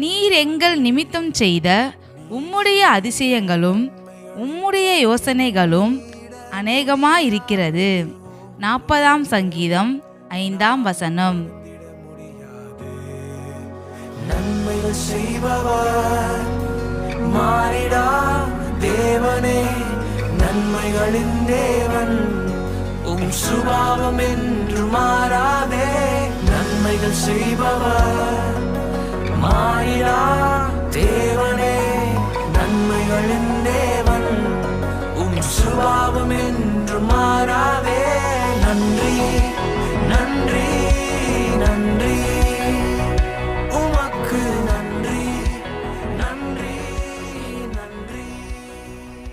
நீர் எங்கள் நிமித்தம் செய்த உம்முடைய அதிசயங்களும் உம்முடைய யோசனைகளும் அநேகமாயிருக்கிறது. நாற்பதாம் சங்கீதம் ஐந்தாம் வசனம். நன்மைகள் செய்பவர் மாறிடா தேவனே நன்மைகளின் தேவன் உம் சுபாவம் என்று மாறாதே. நன்மைகள் செய்பவர் Mara.